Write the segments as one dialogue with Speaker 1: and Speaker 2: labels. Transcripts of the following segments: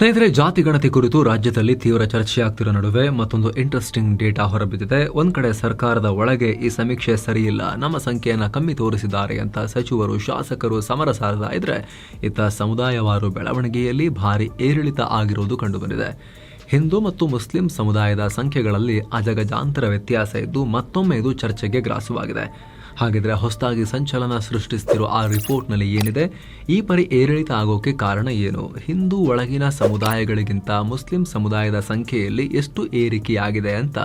Speaker 1: ಸ್ನೇಹಿತರೆ, ಜಾತಿ ಗಣತಿ ಕುರಿತು ರಾಜ್ಯದಲ್ಲಿ ತೀವ್ರ ಚರ್ಚೆಯಾಗ್ತಿರೋ ನಡುವೆ ಮತ್ತೊಂದು ಇಂಟ್ರೆಸ್ಟಿಂಗ್ ಡೇಟಾ ಹೊರಬಿದ್ದಿದೆ. ಒಂದ್ ಕಡೆ ಸರ್ಕಾರದ ಒಳಗೆ ಈ ಸಮೀಕ್ಷೆ ಸರಿಯಿಲ್ಲ, ನಮ್ಮ ಸಂಖ್ಯೆಯನ್ನು ಕಮ್ಮಿ ತೋರಿಸಿದ್ದಾರೆ ಅಂತ ಸಚಿವರು, ಶಾಸಕರು ಸಮರ ಸಾರದ ಇದ್ರೆ ಇತ್ತ ಸಮುದಾಯವಾರು ಬೆಳವಣಿಗೆಯಲ್ಲಿ ಭಾರಿ ಏರಿಳಿತ ಆಗಿರುವುದು ಕಂಡುಬಂದಿದೆ. ಹಿಂದೂ ಮತ್ತು ಮುಸ್ಲಿಂ ಸಮುದಾಯದ ಸಂಖ್ಯೆಗಳಲ್ಲಿ ಅಜಗಜಾಂತರ ವ್ಯತ್ಯಾಸ ಇದ್ದು ಮತ್ತೊಮ್ಮೆ ಇದು ಚರ್ಚೆಗೆ ಗ್ರಾಸವಾಗಿದೆ. ಹಾಗಿದ್ರೆ ಹೊಸದಾಗಿ ಸಂಚಲನ ಸೃಷ್ಟಿಸ್ತಿರೋ ಆ ರಿಪೋರ್ಟ್ನಲ್ಲಿ ಏನಿದೆ? ಈ ಪರಿ ಏರಿಳಿತ ಆಗೋಕೆ ಕಾರಣ ಏನು? ಹಿಂದೂ ಒಳಗಿನ ಸಮುದಾಯಗಳಿಗಿಂತ ಮುಸ್ಲಿಂ ಸಮುದಾಯದ ಸಂಖ್ಯೆಯಲ್ಲಿ ಎಷ್ಟು ಏರಿಕೆಯಾಗಿದೆ ಅಂತ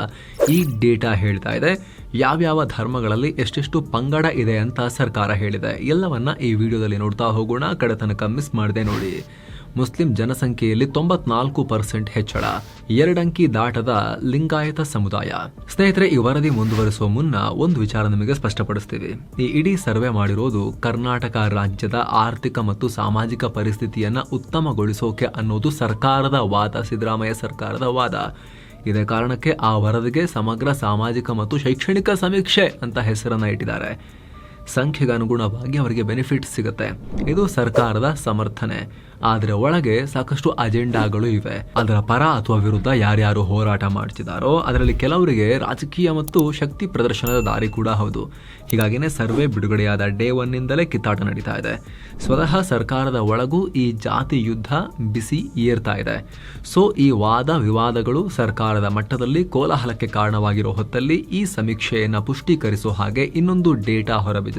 Speaker 1: ಈ ಡೇಟಾ ಹೇಳ್ತಾ ಇದೆ. ಯಾವ್ಯಾವ ಧರ್ಮಗಳಲ್ಲಿ ಎಷ್ಟೆಷ್ಟು ಪಂಗಡ ಇದೆ ಅಂತ ಸರ್ಕಾರ ಹೇಳಿದೆ. ಎಲ್ಲವನ್ನ ಈ ವಿಡಿಯೋದಲ್ಲಿ ನೋಡ್ತಾ ಹೋಗೋಣ. ಕಡೆತನಕ ಮಿಸ್ ಮಾಡದೆ ನೋಡಿ. ಮುಸ್ಲಿಂ ಜನಸಂಖ್ಯೆಯಲ್ಲಿ ತೊಂಬತ್ನಾಲ್ಕು ಪರ್ಸೆಂಟ್ ಹೆಚ್ಚಳ. ಎರಡಂಕಿ ದಾಟದ ಲಿಂಗಾಯತ ಸಮುದಾಯ. ಸ್ನೇಹಿತರೆ, ಈ ವರದಿ ಮುಂದುವರಿಸುವ ಮುನ್ನ ಒಂದು ವಿಚಾರ ನಿಮಗೆ ಸ್ಪಷ್ಟಪಡಿಸ್ತೀವಿ. ಈ ಇಡೀ ಸರ್ವೆ ಮಾಡಿರೋದು ಕರ್ನಾಟಕ ರಾಜ್ಯದ ಆರ್ಥಿಕ ಮತ್ತು ಸಾಮಾಜಿಕ ಪರಿಸ್ಥಿತಿಯನ್ನ ಉತ್ತಮಗೊಳಿಸೋಕೆ ಅನ್ನೋದು ಸರ್ಕಾರದ ವಾದ, ಸಿದ್ದರಾಮಯ್ಯ ಸರ್ಕಾರದ ವಾದ. ಇದೇ ಕಾರಣಕ್ಕೆ ಆ ವರದಿಗೆ ಸಮಗ್ರ ಸಾಮಾಜಿಕ ಮತ್ತು ಶೈಕ್ಷಣಿಕ ಸಮೀಕ್ಷೆ ಅಂತ ಹೆಸರನ್ನ ಇಟ್ಟಿದ್ದಾರೆ. ಸಂಖ್ಯೆಗೆ ಅನುಗುಣವಾಗಿ ಅವರಿಗೆ ಬೆನಿಫಿಟ್ ಸಿಗುತ್ತೆ. ಇದು ಸರ್ಕಾರದ ಸಮರ್ಥನೆ. ಆದರೆ ಒಳಗೆ ಸಾಕಷ್ಟು ಅಜೆಂಡಾಗಳು ಇವೆ. ಅದರ ಪರ ಅಥವಾ ವಿರುದ್ಧ ಯಾರ್ಯಾರು ಹೋರಾಟ ಮಾಡ್ತಿದ್ದಾರೋ ಅದರಲ್ಲಿ ಕೆಲವರಿಗೆ ರಾಜಕೀಯ ಮತ್ತು ಶಕ್ತಿ ಪ್ರದರ್ಶನದ ದಾರಿ ಕೂಡ ಹೌದು. ಹೀಗಾಗಿನೇ ಸರ್ವೆ ಬಿಡುಗಡೆಯಾದ ಡೇ ಒನ್ನಿಂದಲೇ ಕಿತ್ತಾಟ ನಡೀತಾ ಇದೆ. ಸ್ವತಃ ಸರ್ಕಾರದ ಒಳಗೂ ಈ ಜಾತಿ ಯುದ್ಧ ಬಿಸಿ ಏರ್ತಾ ಇದೆ. ಸೊ ಈ ವಾದ ವಿವಾದಗಳು ಸರ್ಕಾರದ ಮಟ್ಟದಲ್ಲಿ ಕೋಲಾಹಲಕ್ಕೆ ಕಾರಣವಾಗಿರೋ ಹೊತ್ತಲ್ಲಿ ಈ ಸಮೀಕ್ಷೆಯನ್ನು ಪುಷ್ಟೀಕರಿಸೋ ಹಾಗೆ ಇನ್ನೊಂದು ಡೇಟಾ ಹೊರಬಿದ್ದಿದೆ.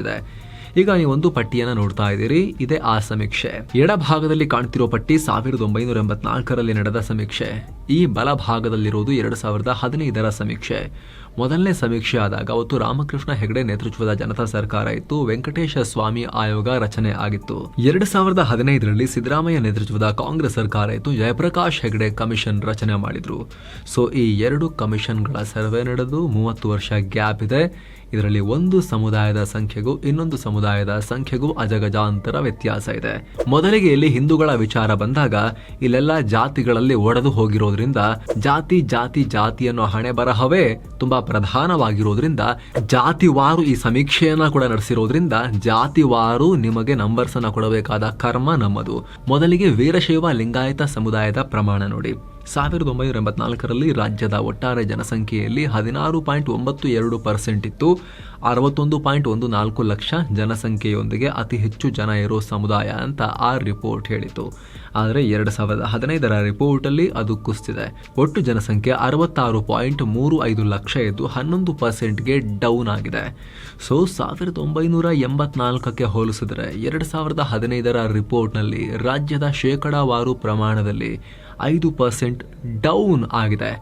Speaker 1: ಈಗ ನೀವು ಒಂದು ಪಟ್ಟಿಯನ್ನ ನೋಡ್ತಾ ಇದ್ದೀರಿ. ಇದೇ ಆ ಸಮೀಕ್ಷೆ. ಎಡಭಾಗದಲ್ಲಿ ಕಾಣ್ತಿರೋ ಪಟ್ಟಿ ಸಾವಿರದ ಒಂಬೈನೂರ ಎಂಬತ್ನಾಲ್ಕರಲ್ಲಿ ನಡೆದ ಸಮೀಕ್ಷೆ. ಈ ಬಲಭಾಗದಲ್ಲಿರುವುದು ಎರಡು ಸಾವಿರದ ಹದಿನೈದರ ಸಮೀಕ್ಷೆ. ಮೊದಲನೇ ಸಮೀಕ್ಷೆ ಆದಾಗ ಅವತ್ತು ರಾಮಕೃಷ್ಣ ಹೆಗಡೆ ನೇತೃತ್ವದ ಜನತಾ ಸರ್ಕಾರ ಇತ್ತು. ವೆಂಕಟೇಶ ಸ್ವಾಮಿ ಆಯೋಗ ರಚನೆ ಆಗಿತ್ತು. ಎರಡ್ ಸಾವಿರದ ಹದಿನೈದರಲ್ಲಿ ಸಿದ್ದರಾಮಯ್ಯ ನೇತೃತ್ವದ ಕಾಂಗ್ರೆಸ್ ಸರ್ಕಾರ ಇತ್ತು. ಜಯಪ್ರಕಾಶ್ ಹೆಗಡೆ ಕಮಿಷನ್ ರಚನೆ ಮಾಡಿದ್ರು. ಸೊ, ಈ ಎರಡು ಕಮಿಷನ್ಗಳ ಸರ್ವೆ ನಡೆದು ಮೂವತ್ತು ವರ್ಷ ಗ್ಯಾಪ್ ಇದೆ. ಇದರಲ್ಲಿ ಒಂದು ಸಮುದಾಯದ ಸಂಖ್ಯೆಗೂ ಇನ್ನೊಂದು ಸಮುದಾಯದ ಸಂಖ್ಯೆಗೂ ಅಜಗಜಾಂತರ ವ್ಯತ್ಯಾಸ ಇದೆ. ಮೊದಲಿಗೆ ಇಲ್ಲಿ ಹಿಂದೂಗಳ ವಿಚಾರ ಬಂದಾಗ ಇಲ್ಲೆಲ್ಲ ಜಾತಿಗಳಲ್ಲಿ ಒಡೆದು ಹೋಗಿರೋದ್ರಿಂದ ಜಾತಿ ಜಾತಿ ಜಾತಿ ಅನ್ನೋ ಹಣೆ ಬರಹವೇ ತುಂಬಾ ಪ್ರಧಾನವಾಗಿರೋದ್ರಿಂದ ಜಾತಿವಾರು ಈ ಸಮೀಕ್ಷೆಯನ್ನ ಕೂಡ ನಡೆಸಿರೋದ್ರಿಂದ ಜಾತಿವಾರು ನಿಮಗೆ ನಂಬರ್ಸ್ ಅನ್ನ ಕೊಡಬೇಕಾದ ಕರ್ಮ ನಮ್ಮದು. ಮೊದಲಿಗೆ ವೀರಶೈವ ಲಿಂಗಾಯತ ಸಮುದಾಯದ ಪ್ರಮಾಣ ನೋಡಿ. ಸಾವಿರದ ಒಂಬೈನೂರ ಎಂಬತ್ನಾಲ್ಕರಲ್ಲಿ ರಾಜ್ಯದ ಒಟ್ಟಾರೆ ಜನಸಂಖ್ಯೆಯಲ್ಲಿ ಹದಿನಾರು ಪಾಯಿಂಟ್ ಒಂಬತ್ತು ಎರಡು ಪರ್ಸೆಂಟ್ ಇತ್ತು. ಅರವತ್ತೊಂದು ಪಾಯಿಂಟ್ ಒಂದು ನಾಲ್ಕು ಲಕ್ಷ ಜನಸಂಖ್ಯೆಯೊಂದಿಗೆ ಅತಿ ಹೆಚ್ಚು ಜನ ಇರೋ ಸಮುದಾಯ ಅಂತ ಆ ರಿಪೋರ್ಟ್ ಹೇಳಿತು ಆದರೆ ಎರಡು ಸಾವಿರದ ಹದಿನೈದರ ರಿಪೋರ್ಟಲ್ಲಿ ಅದು ಕುಸಿದಿದೆ. ಒಟ್ಟು ಜನಸಂಖ್ಯೆ ಅರವತ್ತಾರು ಪಾಯಿಂಟ್ ಮೂರು ಐದು ಲಕ್ಷ ಇದ್ದು ಹನ್ನೊಂದು ಪರ್ಸೆಂಟ್ಗೆ ಡೌನ್ ಆಗಿದೆ. ಸೊ, ಸಾವಿರದ ಒಂಬೈನೂರ ಎಂಬತ್ನಾಲ್ಕಕ್ಕೆ ಹೋಲಿಸಿದರೆ ಎರಡು ಸಾವಿರದ ಹದಿನೈದರ ರಿಪೋರ್ಟ್ನಲ್ಲಿ ರಾಜ್ಯದ ಶೇಕಡಾವಾರು ಪ್ರಮಾಣದಲ್ಲಿ ಐದು ಪರ್ಸೆಂಟ್ ಡೌನ್ ಆಗಿದೆ.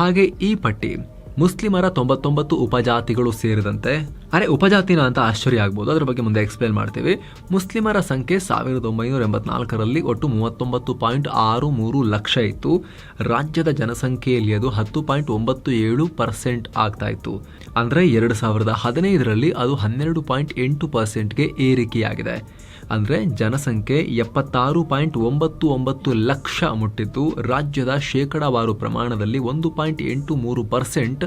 Speaker 1: ಹಾಗೆ ಈ ಪಟ್ಟಿ ಮುಸ್ಲಿಮರ ತೊಂಬತ್ತೊಂಬತ್ತು ಉಪಜಾತಿಗಳು ಸೇರಿದಂತೆ, ಅರೆ ಉಪಜಾತಿನ ಅಂತ ಆಶ್ಚರ್ಯ ಆಗ್ಬೋದು. ಅದರ ಬಗ್ಗೆ ಮುಂದೆ ಎಕ್ಸ್ಪ್ಲೇನ್ ಮಾಡ್ತೀವಿ. ಮುಸ್ಲಿಮರ ಸಂಖ್ಯೆ ಸಾವಿರದ ಒಂಬೈನೂರ ಎಂಬತ್ನಾಲ್ಕರಲ್ಲಿ ಒಟ್ಟು ಮೂವತ್ತೊಂಬತ್ತು ಪಾಯಿಂಟ್ ಆರು ಮೂರು ಲಕ್ಷ ಇತ್ತು. ರಾಜ್ಯದ ಜನಸಂಖ್ಯೆಯಲ್ಲಿ ಅದು ಹತ್ತು ಪಾಯಿಂಟ್ ಒಂಬತ್ತು ಏಳು ಪರ್ಸೆಂಟ್ ಆಗ್ತಾ ಇತ್ತು. ಅಂದರೆ ಎರಡು ಸಾವಿರದ ಹದಿನೈದರಲ್ಲಿ ಅದು ಹನ್ನೆರಡು ಪಾಯಿಂಟ್ ಎಂಟು ಪರ್ಸೆಂಟ್ಗೆ ಏರಿಕೆಯಾಗಿದೆ. ಅಂದರೆ ಜನಸಂಖ್ಯೆ ಎಪ್ಪತ್ತಾರು ಪಾಯಿಂಟ್ ಒಂಬತ್ತು ಒಂಬತ್ತು ಲಕ್ಷ ಮುಟ್ಟಿದ್ದು ರಾಜ್ಯದ ಶೇಕಡಾವಾರು ಪ್ರಮಾಣದಲ್ಲಿ ಒಂದು ಪಾಯಿಂಟ್ ಎಂಟು ಮೂರು ಪರ್ಸೆಂಟ್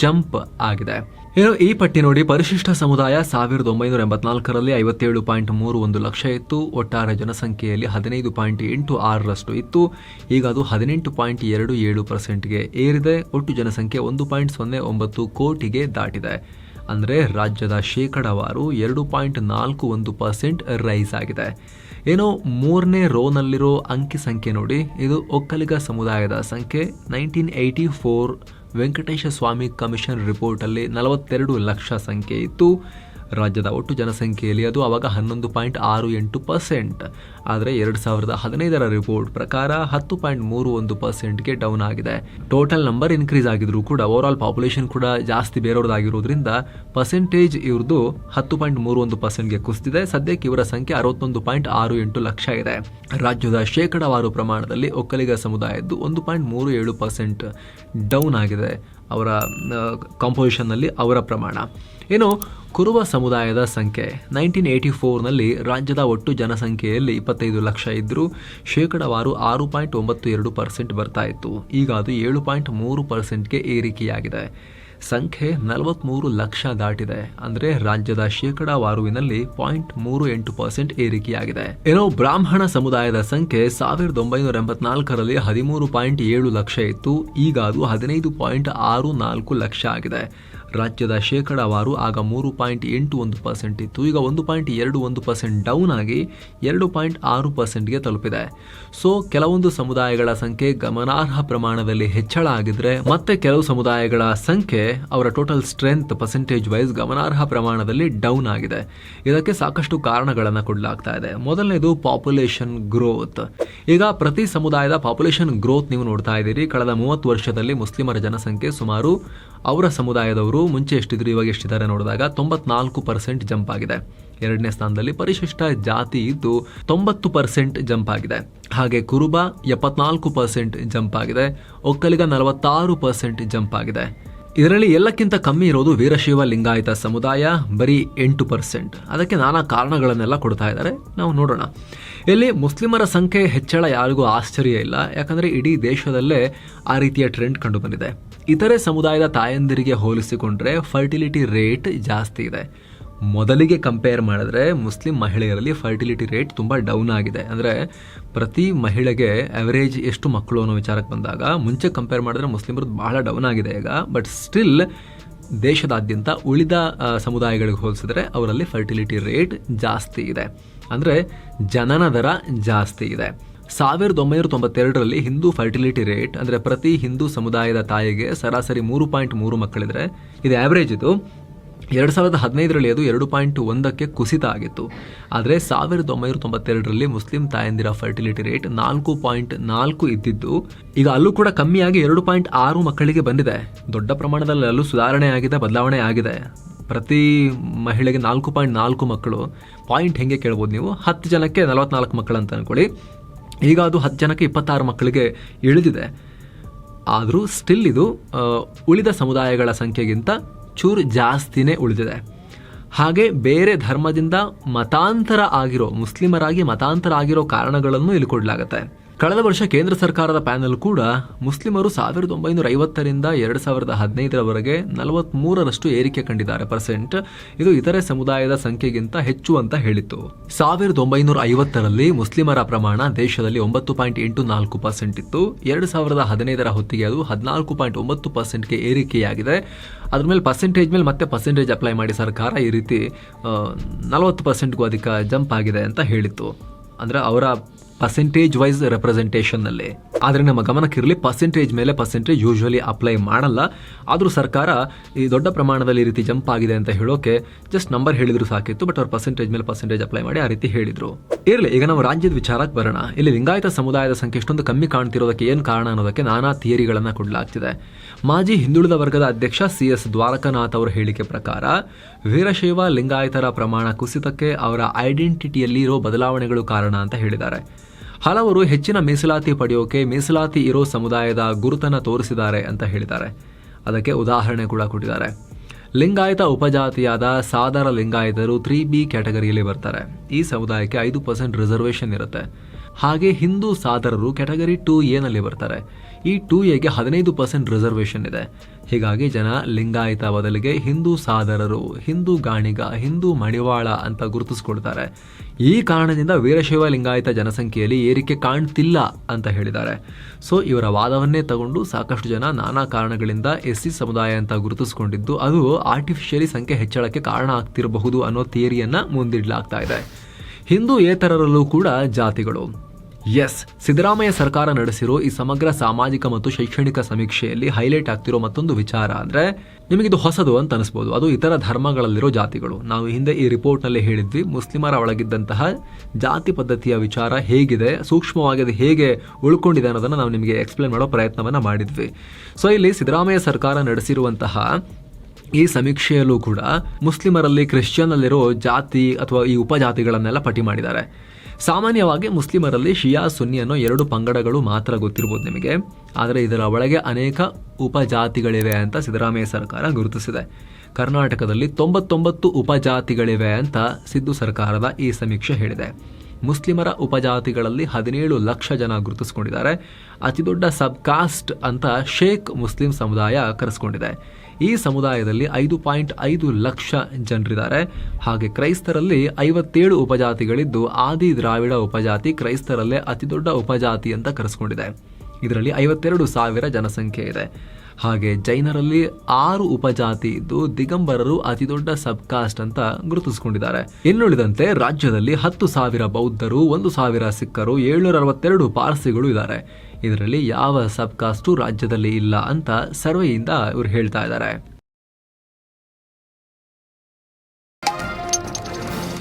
Speaker 1: ಜಂಪ್ ಆಗಿದೆ. ಏನು ಈ ಪಟ್ಟಿ ನೋಡಿ, ಪರಿಶಿಷ್ಟ ಸಮುದಾಯ ಸಾವಿರದ ಒಂಬೈನೂರ ಎಂಬತ್ನಾಲ್ಕರಲ್ಲಿ ಐವತ್ತೇಳು ಪಾಯಿಂಟ್ ಮೂರು ಒಂದು ಲಕ್ಷ ಇತ್ತು. ಒಟ್ಟಾರೆ ಜನಸಂಖ್ಯೆಯಲ್ಲಿ ಹದಿನೈದು ಪಾಯಿಂಟ್ ಎಂಟು ಆರರಷ್ಟು ಇತ್ತು. ಈಗ ಅದು ಹದಿನೆಂಟು ಪಾಯಿಂಟ್ ಎರಡು ಏಳು ಪರ್ಸೆಂಟ್ಗೆ ಏರಿದೆ. ಒಟ್ಟು ಜನಸಂಖ್ಯೆ ಒಂದು ಪಾಯಿಂಟ್ ಸೊನ್ನೆ ಒಂಬತ್ತು ಕೋಟಿಗೆ ದಾಟಿದೆ. ಅಂದರೆ ರಾಜ್ಯದ ಶೇಕಡಾವಾರು ಎರಡು ಪಾಯಿಂಟ್ ನಾಲ್ಕು ಒಂದು ಪರ್ಸೆಂಟ್ ರೈಸ್ ಆಗಿದೆ. ಏನೋ ಮೂರನೇ ರೋನಲ್ಲಿರೋ ಅಂಕಿ ಸಂಖ್ಯೆ ನೋಡಿ. ಇದು ಒಕ್ಕಲಿಗ ಸಮುದಾಯದ ಸಂಖ್ಯೆ. Nineteen eighty four Venkatesha Swamy commission ರಿಪೋರ್ಟಲ್ಲಿ ನಲವತ್ತೆರಡು ಲಕ್ಷ ಸಂಖ್ಯೆ ಇತ್ತು. ರಾಜ್ಯದ ಒಟ್ಟು ಜನಸಂಖ್ಯೆಯಲ್ಲಿ ಅದು ಅವಾಗ ಹನ್ನೊಂದು ಪಾಯಿಂಟ್ ಆರು ಎಂಟು ಪರ್ಸೆಂಟ್. ಆದರೆ ಎರಡು ಸಾವಿರದ ಹದಿನೈದರ ರಿಪೋರ್ಟ್ ಪ್ರಕಾರ ಹತ್ತು ಪಾಯಿಂಟ್ ಮೂರು ಒಂದು ಪರ್ಸೆಂಟ್ಗೆ ಡೌನ್ ಆಗಿದೆ. ಟೋಟಲ್ ನಂಬರ್ ಇನ್ಕ್ರೀಸ್ ಆಗಿದ್ರು ಕೂಡ ಓವರ್ ಆಲ್ ಪಾಪ್ಯುಲೇಷನ್ ಕೂಡ ಜಾಸ್ತಿ ಬೇರೆಯವ್ರದ್ದಾಗಿರೋದ್ರಿಂದ ಪರ್ಸೆಂಟೇಜ್ ಇವ್ರದ್ದು ಹತ್ತು ಪಾಯಿಂಟ್ ಮೂರು ಒಂದು ಪರ್ಸೆಂಟ್ಗೆ ಕುಸಿದಿದೆ ಸದ್ಯಕ್ಕೆ ಇವರ ಸಂಖ್ಯೆ ಅರವತ್ತೊಂದು ಪಾಯಿಂಟ್ ಆರು ಎಂಟು ಲಕ್ಷ ಇದೆ. ರಾಜ್ಯದ ಶೇಕಡಾವಾರು ಪ್ರಮಾಣದಲ್ಲಿ ಒಕ್ಕಲಿಗ ಸಮುದಾಯದ್ದು ಒಂದು ಪಾಯಿಂಟ್ ಮೂರು ಏಳು ಪರ್ಸೆಂಟ್ ಡೌನ್ ಆಗಿದೆ. ಅವರ ಕಾಂಪೋಸಿಷನ್ನಲ್ಲಿ ಅವರ ಪ್ರಮಾಣ. ಏನು, ಕುರುಬ ಸಮುದಾಯದ ಸಂಖ್ಯೆ. ನೈನ್ಟೀನ್ ಏಯ್ಟಿ ಫೋರ್ನಲ್ಲಿ ರಾಜ್ಯದ ಒಟ್ಟು ಜನಸಂಖ್ಯೆಯಲ್ಲಿ ಇಪ್ಪತ್ತೈದು ಲಕ್ಷ ಇದ್ದರೂ ಶೇಕಡವಾರು ಆರು ಪಾಯಿಂಟ್ ಒಂಬತ್ತು ಎರಡು ಪರ್ಸೆಂಟ್ ಬರ್ತಾ ಇತ್ತು. ಈಗ ಅದು ಏಳು ಪಾಯಿಂಟ್ ಮೂರು ಪರ್ಸೆಂಟ್ಗೆ ಏರಿಕೆಯಾಗಿದೆ. ಸಂಖ್ಯೆ ನಲವತ್ಮೂರು ಲಕ್ಷ ದಾಟಿದೆ. ಅಂದ್ರೆ ರಾಜ್ಯದ ಶೇಕಡಾವಾರುವಿನಲ್ಲಿ ಪಾಯಿಂಟ್ ಮೂರು ಎಂಟು ಪರ್ಸೆಂಟ್ ಏರಿಕೆಯಾಗಿದೆ. ಏನೋ ಬ್ರಾಹ್ಮಣ ಸಮುದಾಯದ ಸಂಖ್ಯೆ ಸಾವಿರದ ಒಂಬೈನೂರ ಎಂಬತ್ನಾಲ್ಕರಲ್ಲಿ ಹದಿಮೂರು ಪಾಯಿಂಟ್ ಏಳು ಲಕ್ಷ ಇತ್ತು. ಈಗ ಅದು ಹದಿನೈದು ಪಾಯಿಂಟ್ ಆರು ನಾಲ್ಕು ಲಕ್ಷ ಆಗಿದೆ. ರಾಜ್ಯದ ಶೇಕಡಾವಾರು ಆಗ ಮೂರು ಪಾಯಿಂಟ್ ಎಂಟು ಒಂದು ಪರ್ಸೆಂಟ್ ಇತ್ತು. ಈಗ ಒಂದು ಪಾಯಿಂಟ್ ಎರಡು ಒಂದು ಪರ್ಸೆಂಟ್ ಡೌನ್ ಆಗಿ ಎರಡು ಪಾಯಿಂಟ್ ಆರು ಪರ್ಸೆಂಟ್ಗೆ ತಲುಪಿದೆ. ಸೊ, ಕೆಲವೊಂದು ಸಮುದಾಯಗಳ ಸಂಖ್ಯೆ ಗಮನಾರ್ಹ ಪ್ರಮಾಣದಲ್ಲಿ ಹೆಚ್ಚಳ ಆಗಿದ್ರೆ ಮತ್ತೆ ಕೆಲವು ಸಮುದಾಯಗಳ ಸಂಖ್ಯೆ ಅವರ ಟೋಟಲ್ ಸ್ಟ್ರೆಂತ್ ಪರ್ಸೆಂಟೇಜ್ ವೈಸ್ ಗಮನಾರ್ಹ ಪ್ರಮಾಣದಲ್ಲಿ ಡೌನ್ ಆಗಿದೆ. ಇದಕ್ಕೆ ಸಾಕಷ್ಟು ಕಾರಣಗಳನ್ನು ಕೊಡಲಾಗ್ತಾ ಇದೆ. ಮೊದಲನೇದು ಪಾಪ್ಯುಲೇಷನ್ ಗ್ರೋತ್. ಈಗ ಪ್ರತಿ ಸಮುದಾಯದ ಪಾಪ್ಯುಲೇಷನ್ ಗ್ರೋತ್ ನೀವು ನೋಡ್ತಾ ಇದ್ದೀರಿ. ಕಳೆದ ಮೂವತ್ತು ವರ್ಷದಲ್ಲಿ ಮುಸ್ಲಿಮರ ಜನಸಂಖ್ಯೆ ಸುಮಾರು ಅವರ ಸಮುದಾಯದವರು ಮುಂಚೆ ಎಷ್ಟಿದ್ರು ಇವಾಗ ಎಷ್ಟಿದ್ದಾರೆ ನೋಡಿದಾಗ ತೊಂಬತ್ನಾಲ್ಕು ಪರ್ಸೆಂಟ್ ಜಂಪ್ ಆಗಿದೆ. ಎರಡನೇ ಸ್ಥಾನದಲ್ಲಿ ಪರಿಶಿಷ್ಟ ಜಾತಿ ಇದ್ದು ತೊಂಬತ್ತು ಪರ್ಸೆಂಟ್ ಜಂಪ್ ಆಗಿದೆ. ಹಾಗೆ ಕುರುಬ ಎಪ್ಪತ್ನಾಲ್ಕು ಪರ್ಸೆಂಟ್ ಜಂಪ್ ಆಗಿದೆ. ಒಕ್ಕಲಿಗ ನಲವತ್ತಾರು ಪರ್ಸೆಂಟ್ ಜಂಪ್ ಆಗಿದೆ. ಇದರಲ್ಲಿ ಎಲ್ಲಕ್ಕಿಂತ ಕಮ್ಮಿ ಇರೋದು ವೀರಶೈವ ಲಿಂಗಾಯತ ಸಮುದಾಯ, ಬರೀ ಎಂಟು ಪರ್ಸೆಂಟ್. ಅದಕ್ಕೆ ನಾನಾ ಕಾರಣಗಳನ್ನೆಲ್ಲ ಕೊಡ್ತಾ ಇದ್ದಾರೆ. ನಾವು ನೋಡೋಣ. ಇಲ್ಲಿ ಮುಸ್ಲಿಮರ ಸಂಖ್ಯೆ ಹೆಚ್ಚಳ ಯಾರಿಗೂ ಆಶ್ಚರ್ಯ ಇಲ್ಲ. ಯಾಕಂದರೆ ಇಡೀ ದೇಶದಲ್ಲೇ ಆ ರೀತಿಯ ಟ್ರೆಂಡ್ ಕಂಡು ಬಂದಿದೆ. ಇತರೆ ಸಮುದಾಯದ ತಾಯಂದಿರಿಗೆ ಹೋಲಿಸಿಕೊಂಡ್ರೆ ಫರ್ಟಿಲಿಟಿ ರೇಟ್ ಜಾಸ್ತಿ ಇದೆ. ಮೊದಲಿಗೆ ಕಂಪೇರ್ ಮಾಡಿದ್ರೆ ಮುಸ್ಲಿಂ ಮಹಿಳೆಯರಲ್ಲಿ ಫರ್ಟಿಲಿಟಿ ರೇಟ್ ತುಂಬ ಡೌನ್ ಆಗಿದೆ. ಅಂದರೆ ಪ್ರತಿ ಮಹಿಳೆಗೆ ಅವರೇಜ್ ಎಷ್ಟು ಮಕ್ಕಳು ಅನ್ನೋ ವಿಚಾರಕ್ಕೆ ಬಂದಾಗ ಮುಂಚೆ ಕಂಪೇರ್ ಮಾಡಿದ್ರೆ ಮುಸ್ಲಿಮರದ್ದು ಬಹಳ ಡೌನ್ ಆಗಿದೆ ಈಗ. ಬಟ್ ಸ್ಟಿಲ್ ದೇಶದಾದ್ಯಂತ ಉಳಿದ ಸಮುದಾಯಗಳಿಗೆ ಹೋಲಿಸಿದ್ರೆ ಅವರಲ್ಲಿ ಫರ್ಟಿಲಿಟಿ ರೇಟ್ ಜಾಸ್ತಿ ಇದೆ. ಅಂದರೆ ಜನನ ದರ ಜಾಸ್ತಿ ಇದೆ. ಸಾವಿರದ ಒಂಬೈನೂರ ತೊಂಬತ್ತೆರಡರಲ್ಲಿ ಹಿಂದೂ ಫರ್ಟಿಲಿಟಿ ರೇಟ್ ಅಂದರೆ ಪ್ರತಿ ಹಿಂದೂ ಸಮುದಾಯದ ತಾಯಿಗೆ ಸರಾಸರಿ ಮೂರು ಪಾಯಿಂಟ್ ಮೂರು ಮಕ್ಕಳಿದ್ರೆ ಇದು ಆ್ಯಾವ್ರೇಜ್ ಇದು. ಎರಡು ಸಾವಿರದ ಹದಿನೈದರಲ್ಲಿ ಅದು ಎರಡು ಪಾಯಿಂಟ್ ಒಂದಕ್ಕೆ ಕುಸಿತ ಆಗಿತ್ತು. ಆದರೆ ಸಾವಿರದ ಒಂಬೈನೂರ ತೊಂಬತ್ತೆರಡರಲ್ಲಿ ಮುಸ್ಲಿಂ ತಾಯಂದಿರ ಫರ್ಟಿಲಿಟಿ ರೇಟ್ ನಾಲ್ಕು ಪಾಯಿಂಟ್ ನಾಲ್ಕು ಇದ್ದಿದ್ದು, ಈಗ ಅಲ್ಲೂ ಕೂಡ ಕಮ್ಮಿಯಾಗಿ ಎರಡು ಪಾಯಿಂಟ್ ಆರು ಮಕ್ಕಳಿಗೆ ಬಂದಿದೆ. ದೊಡ್ಡ ಪ್ರಮಾಣದಲ್ಲಿ ಅಲ್ಲೂ ಸುಧಾರಣೆ ಆಗಿದೆ, ಬದಲಾವಣೆ ಆಗಿದೆ. ಪ್ರತಿ ಮಹಿಳೆಗೆ ನಾಲ್ಕು ಪಾಯಿಂಟ್ ನಾಲ್ಕು ಮಕ್ಕಳು. ಪಾಯಿಂಟ್ ಹೆಂಗೆ ಕೇಳ್ಬೋದು ನೀವು? ಹತ್ತು ಜನಕ್ಕೆ ನಲವತ್ನಾಲ್ಕು ಮಕ್ಕಳು ಅಂತ ಅನ್ಕೊಳ್ಳಿ. ಈಗ ಅದು ಹತ್ತು ಜನಕ್ಕೆ ಇಪ್ಪತ್ತಾರು ಮಕ್ಕಳಿಗೆ ಇಳಿದಿದೆ. ಆದರೂ ಸ್ಟಿಲ್ ಇದು ಉಳಿದ ಸಮುದಾಯಗಳ ಸಂಖ್ಯೆಗಿಂತ ಚೂರು ಜಾಸ್ತಿನೇ ಉಳಿದಿದೆ. ಹಾಗೆ ಬೇರೆ ಧರ್ಮದಿಂದ ಮತಾಂತರ ಆಗಿರೋ, ಮುಸ್ಲಿಮರಾಗಿ ಮತಾಂತರ ಆಗಿರೋ ಕಾರಣಗಳನ್ನು ಇಲ್ಲಿ ಕೊಡಲಾಗುತ್ತೆ. ಕಳೆದ ವರ್ಷ ಕೇಂದ್ರ ಸರ್ಕಾರದ ಪ್ಯಾನೆಲ್ ಕೂಡ ಮುಸ್ಲಿಮರು ಸಾವಿರದ ಒಂಬೈನೂರ ಐವತ್ತರಿಂದ ಎರಡು ಸಾವಿರದ ಹದಿನೈದರವರೆಗೆ ನಲವತ್ಮೂರರಷ್ಟು ಏರಿಕೆ ಕಂಡಿದ್ದಾರೆ ಪರ್ಸೆಂಟ್ ಇದು ಇತರೆ ಸಮುದಾಯದ ಸಂಖ್ಯೆಗಿಂತ ಹೆಚ್ಚು ಅಂತ ಹೇಳಿತ್ತು. ಸಾವಿರದ ಒಂಬೈನೂರ ಐವತ್ತರಲ್ಲಿ ಮುಸ್ಲಿಮರ ಪ್ರಮಾಣ ದೇಶದಲ್ಲಿ ಒಂಬತ್ತು ಪಾಯಿಂಟ್ ಎಂಟು ನಾಲ್ಕು ಪರ್ಸೆಂಟ್ ಇತ್ತು. ಎರಡು ಸಾವಿರದ ಹದಿನೈದರ ಹೊತ್ತಿಗೆ ಅದು ಹದಿನಾಲ್ಕು ಪಾಯಿಂಟ್ ಒಂಬತ್ತು ಪರ್ಸೆಂಟ್ಗೆ ಏರಿಕೆಯಾಗಿದೆ. ಅದ್ರ ಮೇಲೆ ಪರ್ಸೆಂಟೇಜ್ ಮೇಲೆ ಮತ್ತೆ ಪರ್ಸೆಂಟೇಜ್ ಅಪ್ಲೈ ಮಾಡಿ ಸರ್ಕಾರ ಈ ರೀತಿ ನಲವತ್ತು ಪರ್ಸೆಂಟ್ಗೂ ಅಧಿಕ ಜಂಪ್ ಆಗಿದೆ ಅಂತ ಹೇಳಿತ್ತು. ಅಂದರೆ ಅವರ ಪರ್ಸೆಂಟೇಜ್ ವೈಸ್ ರೆಪ್ರೆಸೆಂಟೇಷನ್ನಲ್ಲಿ ಆದರೆ ನಮ್ಮ ಗಮನಕ್ಕಿರಲಿ ಪರ್ಸೆಂಟೇಜ್ ಮೇಲೆ ಪರ್ಸೆಂಟೇಜ್ ಯೂಶ್ವಲಿ ಅಪ್ಲೈ ಮಾಡಲ್ಲ. ಆದರೂ ಸರ್ಕಾರ ಈ ದೊಡ್ಡ ಪ್ರಮಾಣದಲ್ಲಿ ಈ ರೀತಿ ಜಂಪ್ ಆಗಿದೆ ಅಂತ ಹೇಳೋಕೆ ಜಸ್ಟ್ ನಂಬರ್ ಹೇಳಿದ್ರು ಸಾಕಿತ್ತು ಬಟ್ ಅವ್ರು ಪರ್ಸೆಂಟೇಜ್ ಮೇಲೆ ಪರ್ಸೆಂಟೇಜ್ ಅಪ್ಲೈ ಮಾಡಿ ಆ ರೀತಿ ಹೇಳಿದ್ರು. ಇರಲಿ, ಈಗ ನಾವು ರಾಜ್ಯದ ವಿಚಾರಕ್ಕೆ ಬರೋಣ. ಇಲ್ಲಿ ಲಿಂಗಾಯತ ಸಮುದಾಯದ ಸಂಖ್ಯೆ ಎಷ್ಟೊಂದು ಕಮ್ಮಿ ಕಾಣ್ತಿರೋದಕ್ಕೆ ಏನು ಕಾರಣ ಅನ್ನೋದಕ್ಕೆ ನಾನಾ ಥಿಯರಿಗಳನ್ನು ಕೊಡಲಾಗ್ತಿದೆ. ಮಾಜಿ ಹಿಂದುಳಿದ ವರ್ಗದ ಅಧ್ಯಕ್ಷ ಸಿ ಎಸ್ ದ್ವಾರಕನಾಥ್ ಅವರ ಹೇಳಿಕೆ ಪ್ರಕಾರ, ವೀರಶೈವ ಲಿಂಗಾಯತರ ಪ್ರಮಾಣ ಕುಸಿತಕ್ಕೆ ಅವರ ಐಡೆಂಟಿಟಿಯಲ್ಲಿ ಇರೋ ಬದಲಾವಣೆಗಳು ಕಾರಣ ಅಂತ ಹೇಳಿದ್ದಾರೆ. ಹಲವರು ಹೆಚ್ಚಿನ ಮೀಸಲಾತಿ ಪಡೆಯೋಕೆ ಮೀಸಲಾತಿ ಇರೋ ಸಮುದಾಯದ ಗುರುತನ್ನು ತೋರಿಸಿದ್ದಾರೆ ಅಂತ ಹೇಳಿದ್ದಾರೆ. ಅದಕ್ಕೆ ಉದಾಹರಣೆ ಕೂಡ ಕೊಟ್ಟಿದ್ದಾರೆ. ಲಿಂಗಾಯತ ಉಪಜಾತಿಯಾದ ಸಾದರ ಲಿಂಗಾಯತರು ತ್ರೀ ಬಿ ಕ್ಯಾಟಗರಿಯಲ್ಲಿ ಬರ್ತಾರೆ. ಈ ಸಮುದಾಯಕ್ಕೆ ಐದು ಪರ್ಸೆಂಟ್ ರಿಸರ್ವೇಷನ್ ಇರುತ್ತೆ. ಹಾಗೆ ಹಿಂದೂ ಸಾದರರು ಕ್ಯಾಟಗರಿ ಟೂ ಎನಲ್ಲಿ ಬರ್ತಾರೆ. ಈ ಟೂ ಎಗೆ ಹದಿನೈದು ಪರ್ಸೆಂಟ್ ರಿಸರ್ವೇಷನ್ ಇದೆ. ಹೀಗಾಗಿ ಜನ ಲಿಂಗಾಯತ ಬದಲಿಗೆ ಹಿಂದೂ ಸಾದರರು, ಹಿಂದೂ ಗಾಣಿಗ, ಹಿಂದೂ ಮಡಿವಾಳ ಅಂತ ಗುರುತಿಸ್ಕೊಳ್ತಾರೆ. ಈ ಕಾರಣದಿಂದ ವೀರಶೈವ ಲಿಂಗಾಯತ ಜನಸಂಖ್ಯೆಯಲ್ಲಿ ಏರಿಕೆ ಕಾಣ್ತಿಲ್ಲ ಅಂತ ಹೇಳಿದ್ದಾರೆ. ಸೊ ಇವರ ವಾದವನ್ನೇ ತಗೊಂಡು ಸಾಕಷ್ಟು ಜನ ನಾನಾ ಕಾರಣಗಳಿಂದ ಎಸ್ ಸಿ ಸಮುದಾಯ ಅಂತ ಗುರುತಿಸ್ಕೊಂಡಿದ್ದು, ಅದು ಆರ್ಟಿಫಿಷಿಯಲಿ ಸಂಖ್ಯೆ ಹೆಚ್ಚಳಕ್ಕೆ ಕಾರಣ ಆಗ್ತಿರಬಹುದು ಅನ್ನೋ ಥಿಯರಿಯನ್ನ ಮುಂದಿಡಲಾಗ್ತಾ ಇದೆ. ಹಿಂದೂ ಏತರರಲ್ಲೂ ಕೂಡ ಜಾತಿಗಳು. ಎಸ್, ಸಿದ್ದರಾಮಯ್ಯ ಸರ್ಕಾರ ನಡೆಸಿರೋ ಈ ಸಮಗ್ರ ಸಾಮಾಜಿಕ ಮತ್ತು ಶೈಕ್ಷಣಿಕ ಸಮೀಕ್ಷೆಯಲ್ಲಿ ಹೈಲೈಟ್ ಆಗ್ತಿರೋ ಮತ್ತೊಂದು ವಿಚಾರ ಅಂದ್ರೆ ನಿಮಗಿದು ಹೊಸದು ಅಂತ ಅನಿಸ್ಬೋದು. ಅದು ಇತರ ಧರ್ಮಗಳಲ್ಲಿರೋ ಜಾತಿಗಳು. ನಾವು ಹಿಂದೆ ಈ ರಿಪೋರ್ಟ್ನಲ್ಲಿ ಹೇಳಿದ್ವಿ, ಮುಸ್ಲಿಮರ ಒಳಗಿದ್ದಂತಹ ಜಾತಿ ಪದ್ಧತಿಯ ವಿಚಾರ ಹೇಗಿದೆ ಸೂಕ್ಷ್ಮವಾಗಿ ಅದು ಹೇಗೆ ಉಳ್ಕೊಂಡಿದೆ ಅನ್ನೋದನ್ನು ನಾವು ನಿಮಗೆ ಎಕ್ಸ್ಪ್ಲೇನ್ ಮಾಡೋ ಪ್ರಯತ್ನವನ್ನು ಮಾಡಿದ್ವಿ. ಸೊ ಇಲ್ಲಿ ಸಿದ್ದರಾಮಯ್ಯ ಸರ್ಕಾರ ನಡೆಸಿರುವಂತಹ ಈ ಸಮೀಕ್ಷೆಯಲ್ಲೂ ಕೂಡ ಮುಸ್ಲಿಮರಲ್ಲಿ ಕ್ರಿಶ್ಚಿಯನ್ನಲ್ಲಿರೋ ಜಾತಿ ಅಥವಾ ಈ ಉಪಜಾತಿಗಳನ್ನೆಲ್ಲ ಪಟ್ಟಿ ಮಾಡಿದ್ದಾರೆ. ಸಾಮಾನ್ಯವಾಗಿ ಮುಸ್ಲಿಮರಲ್ಲಿ ಶಿಯಾ ಸುನ್ನಿ ಅನ್ನೋ ಎರಡು ಪಂಗಡಗಳು ಮಾತ್ರ ಗೊತ್ತಿರ್ಬೋದು ನಿಮಗೆ. ಆದರೆ ಇದರ ಒಳಗೆ ಅನೇಕ ಉಪಜಾತಿಗಳಿವೆ ಅಂತ ಸಿದ್ದರಾಮಯ್ಯ ಸರ್ಕಾರ ಗುರುತಿಸಿದೆ. ಕರ್ನಾಟಕದಲ್ಲಿ ತೊಂಬತ್ತೊಂಬತ್ತು ಉಪಜಾತಿಗಳಿವೆ ಅಂತ ಸಿದ್ದು ಸರ್ಕಾರದ ಈ ಸಮೀಕ್ಷೆ ಹೇಳಿದೆ. ಮುಸ್ಲಿಮರ ಉಪಜಾತಿಗಳಲ್ಲಿ ಹದಿನೇಳು ಲಕ್ಷ ಜನ ಗುರುತಿಸಿಕೊಂಡಿದ್ದಾರೆ. ಅತಿದೊಡ್ಡ ಸಬ್ ಕಾಸ್ಟ್ ಅಂತ ಶೇಖ್ ಮುಸ್ಲಿಂ ಸಮುದಾಯ ಕರೆಸ್ಕೊಂಡಿದೆ. ಈ ಸಮುದಾಯದಲ್ಲಿ ಐದು ಪಾಯಿಂಟ್ ಐದು ಲಕ್ಷ ಜನರಿದ್ದಾರೆ. ಹಾಗೆ ಕ್ರೈಸ್ತರಲ್ಲಿ ಐವತ್ತೇಳು ಉಪಜಾತಿಗಳಿದ್ದು ಆದಿ ದ್ರಾವಿಡ ಉಪಜಾತಿ ಕ್ರೈಸ್ತರಲ್ಲೇ ಅತಿದೊಡ್ಡ ಉಪಜಾತಿ ಅಂತ ಕರೆಸ್ಕೊಂಡಿದೆ. ಇದರಲ್ಲಿ ಐವತ್ತೆರಡು ಸಾವಿರ ಜನಸಂಖ್ಯೆ ಇದೆ. ಹಾಗೆ ಜೈನರಲ್ಲಿ ಆರು ಉಪಜಾತಿ ಇದ್ದು ದಿಗಂಬರರು ಅತಿದೊಡ್ಡ ಸಬ್ ಕಾಸ್ಟ್ ಅಂತ ಗುರುತಿಸಿಕೊಂಡಿದ್ದಾರೆ. ಇನ್ನುಳಿದಂತೆ ರಾಜ್ಯದಲ್ಲಿ ಹತ್ತು ಸಾವಿರ ಬೌದ್ಧರು, ಒಂದು ಸಾವಿರ ಸಿಖ್ಖರು, ಏಳ್ನೂರ ಅರವತ್ತೆರಡು ಪಾರ್ಸಿಗಳು ಇದ್ದಾರೆ. ಇದರಲ್ಲಿ ಯಾವ ಸಬ್ ಕಾಸ್ಟು ರಾಜ್ಯದಲ್ಲಿ ಇಲ್ಲ ಅಂತ ಸರ್ವೆಯಿಂದ ಇವರು ಹೇಳ್ತಾ ಇದ್ದಾರೆ.